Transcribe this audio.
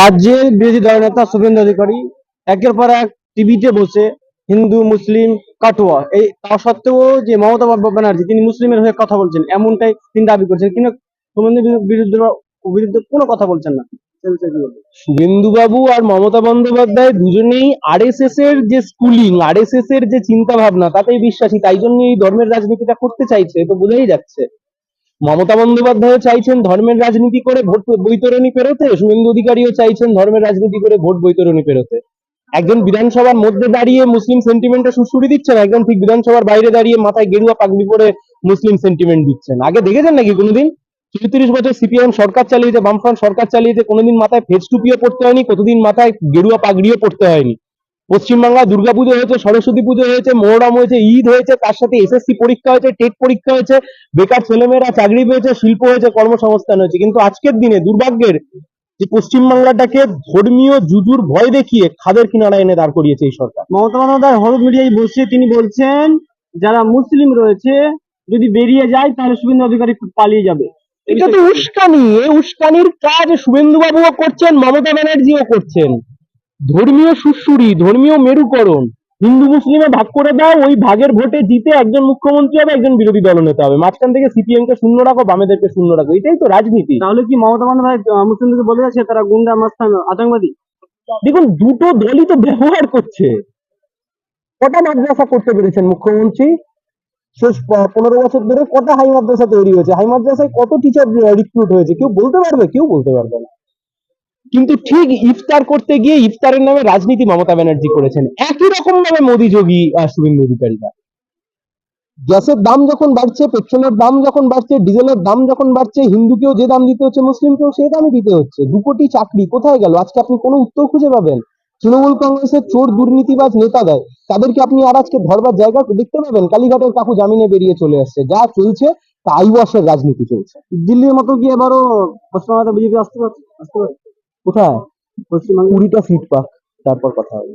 রাজ্যের বিরোধী দলনেতা শুভেন্দু অধিকারী একের পর এক টিভিতে বসে হিন্দু, মুসলিম, কাটোয়া, এই তা সত্ত্বেও যে মমতা ব্যানার্জি, তিনি মুসলিমের হয়ে কথা বলছেন, এমনটাই তিনি দাবি করছেন। কিন্তু শুভেন্দু বিরুদ্ধে বিরুদ্ধে কোনো কথা বলছেন না? শুভেন্দু বাবু আর মমতা বন্দ্যোপাধ্যায় দুজনেই আরএসএস এর যে স্কুলিং আরএসএস এর যে চিন্তা ভাবনা তাতেই বিশ্বাসী। তাই জন্য এই ধর্মের রাজনীতিটা করতে চাইছে তো বোঝাই যাচ্ছে। মমতা বন্দ্যোপাধ্যায়ও চাইছেন ধর্মের রাজনীতি করে ভোট বৈতরণী পেরোতে, শুভেন্দু অধিকারীও চাইছেন ধর্মের রাজনীতি করে ভোট বৈতরণী পেরোতে। একজন বিধানসভার মধ্যে দাঁড়িয়ে মুসলিম সেন্টিমেন্টে সুড়সুড়ি দিচ্ছেন একজন ঠিক বিধানসভার বাইরে দাঁড়িয়ে মাথায় গেরুয়া পাগড়ি পরে মুসলিম সেন্টিমেন্ট দিচ্ছেন। আগে দেখেছেন নাকি কোনোদিন? চৌত্রিশ বছর সিপিএম সরকার চালিয়েছে, বামফ্রন্ট সরকার চালিয়েছে, কোনোদিন মাথায় ফেস টুপিও পড়তে হয়নি, কতদিন মাথায় গেরুয়া পাগড়িও পড়তে হয়নি। পশ্চিমবাংলা দুর্গাপুজো হয়েছে সরস্বতী পুজো হয়েছে মোহরম হয়েছে ঈদ হয়েছে তার সাথে এসএসসি পরীক্ষা হয়েছে টেট পরীক্ষা হয়েছে বেকার ছেলেমেয়েরা চাকরি পেয়েছে শিল্প হয়েছে কর্মসংস্থান হয়েছে। কিন্তু আজকের দিনে দুর্ভাগ্যের যে পশ্চিমবাংলাটাকে ধর্মীয় জুজুর ভয় দেখিয়ে খাদের কিনারা এনে দাঁড় করিয়েছে এই সরকার। মমতা বন্দ্যোপাধ্যায় হলুদ মিডিয়ায় বসে তিনি বলছেন যারা মুসলিম রয়েছে যদি বেরিয়ে যায় তাহলে শুভেন্দু অধিকারী পালিয়ে যাবে। এটা তো উস্কানি এই উস্কানির কাজ শুভেন্দু বাবুও করছেন মমতা ব্যানার্জিও করছেন। ধর্মীয় সুশ্রুরি ধর্মীয় মেরুকরণ। হিন্দু মুসলিমে ভাগ করে দাও ওই ভাগের ভোটে জিতে একজন মুখ্যমন্ত্রী হবে একজন বিরোধী দলনেতা হবে। মাঝখান থেকে সিপিএম কে শূন্য রাখো বামেদেরকে শূন্য রাখো। এটাই তো রাজনীতি। তাহলে কি মমতা বন্দ্যোপাধ্যায় বলে যাচ্ছে তারা গুন্ডা মাস্তান আতঙ্কবাদী? দেখুন দুটো দলই তো ব্যবহার করছে। কটা মাদ্রাসা করতে পেরেছেন মুখ্যমন্ত্রী? শেষ পনেরো বছর ধরে কটা হাই মাদ্রাসা তৈরি হয়েছে? হাই মাদ্রাসায় কত টিচার রিক্রুট হয়েছে? কেউ বলতে পারবে? কেউ বলতে পারবে না। কিন্তু ঠিক ইফতার করতে গিয়ে ইফতারের নামে রাজনীতি মমতা ব্যানার্জি করেছেন। একই রকম ভাবে মোদী যোগী আর শুভেন্দু অধিকারীরা গ্যাসের দাম যখন বাড়ছে পেট্রোলের দাম যখন বাড়ছে ডিজেলের দাম যখন বাড়ছে হিন্দুকেও যে দাম দিতে হচ্ছে মুসলিমকেও সেই দামই দিতে হচ্ছে। দু কোটি চাকরি কোথায় গেল? আজকে আপনি কোনো উত্তর খুঁজে পাবেন? তৃণমূল কংগ্রেসের চোর দুর্নীতিবাজ নেতা দেয়। তাদেরকে আপনি আর আজকে ধরবার জায়গা দেখতে পাবেন? কালীঘাটের কাকু জামিনে বেরিয়ে চলে আসছে। যা চলছে তা আইওয়াসের রাজনীতি চলছে। দিল্লির মতো কি এবারও পশ্চিমবঙ্গে বিজেপি আসতে পারছে? আসতে পারে কোথায়? পশ্চিমবঙ্গে কুড়িটা সিট পাক তারপর কথা হবে।